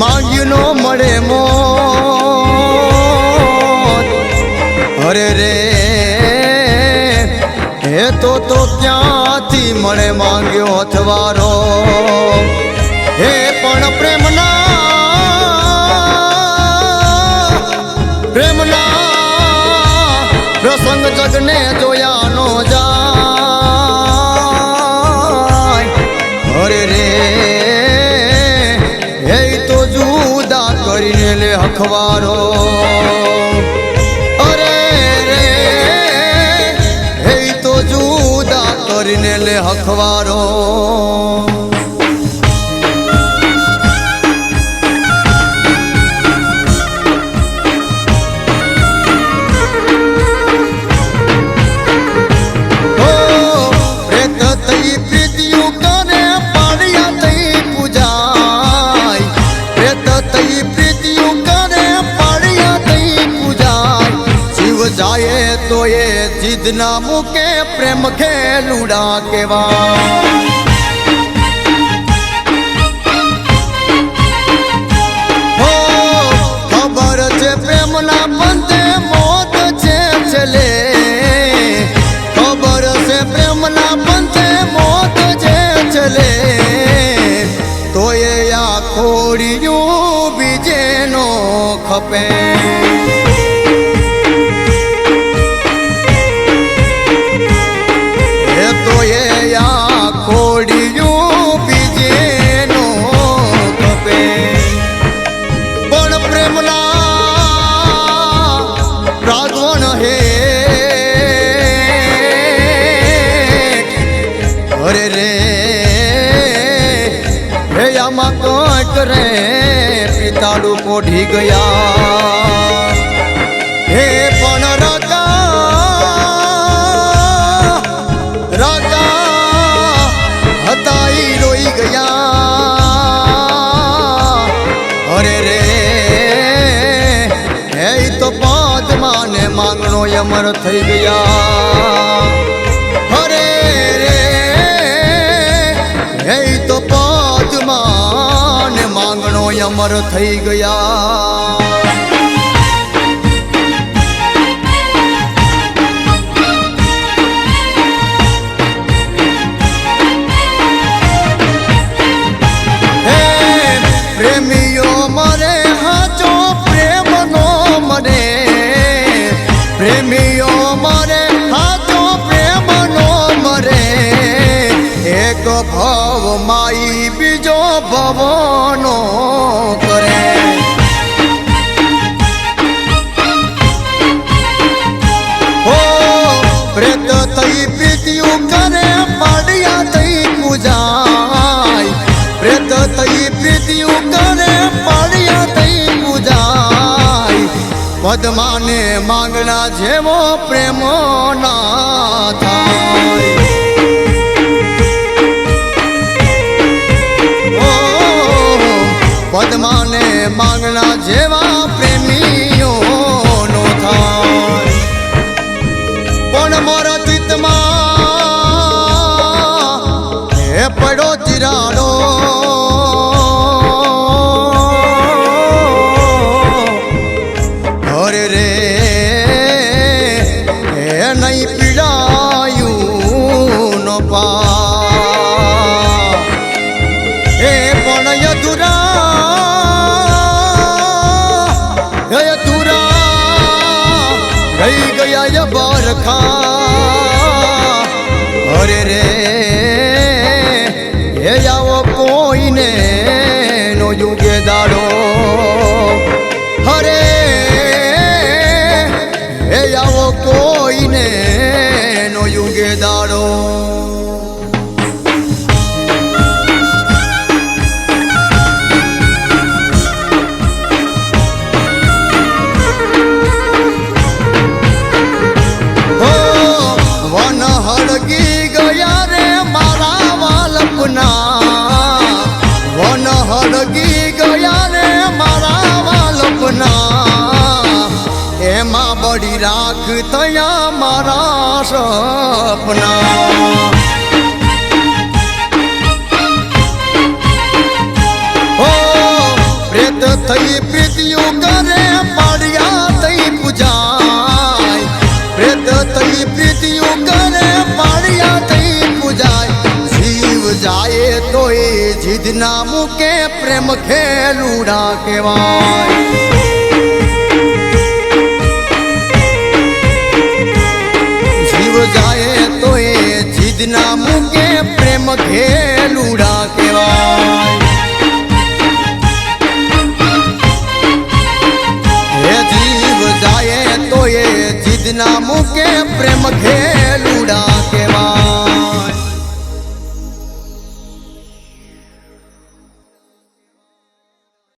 માંગ્યું નો મળે મો અરે રે હે તો તો ક્યાંથી મળે માંગ્યો અથવારો હે પણ પ્રેમના પ્રેમના પ્રસંગ જગને જોયા કરીને અરે રે હે તો જુદા કરીને લે હખવારો જીદ ના મૂકે પ્રેમ ખેલુડા કેવા? આમાં કંઈક રે પિતાડું કોઢી ગયા. હે પણ રાજા રાજા હતા રોઈ ગયા. અરે રે, હે તો પાંચ ને માંગણો અમર થઈ ગયા. અમર થઈ ગયા. પ્રેમીઓ મરે બીજો ભવનો કરે. હો પ્રેત થઈ પ્રીતિયું કરે, પાડિયા થઈ પૂજાય. પ્રેત થઈ પ્રીતિયું કરે, પાડિયા થઈ પૂજાય. પદ્માને માંગણા જેવો પ્રેમ બરખા અરે રે હે આવો રાખ મારા સપના. પ્રેત થઈ પ્રીતિયું કરે પાડ્યા થઈ પૂજાય. થઈ પ્રીતિયું કરે પાડ્યા થઈ પૂજાય. જીવ જાય તોય જીદના મૂકે પ્રેમ ખેલુડા કહેવાય. પ્રેમ ખેલુડા કહેવાય. હે જીવ જાય તો એ જીદ ના મૂકે પ્રેમ ખેલું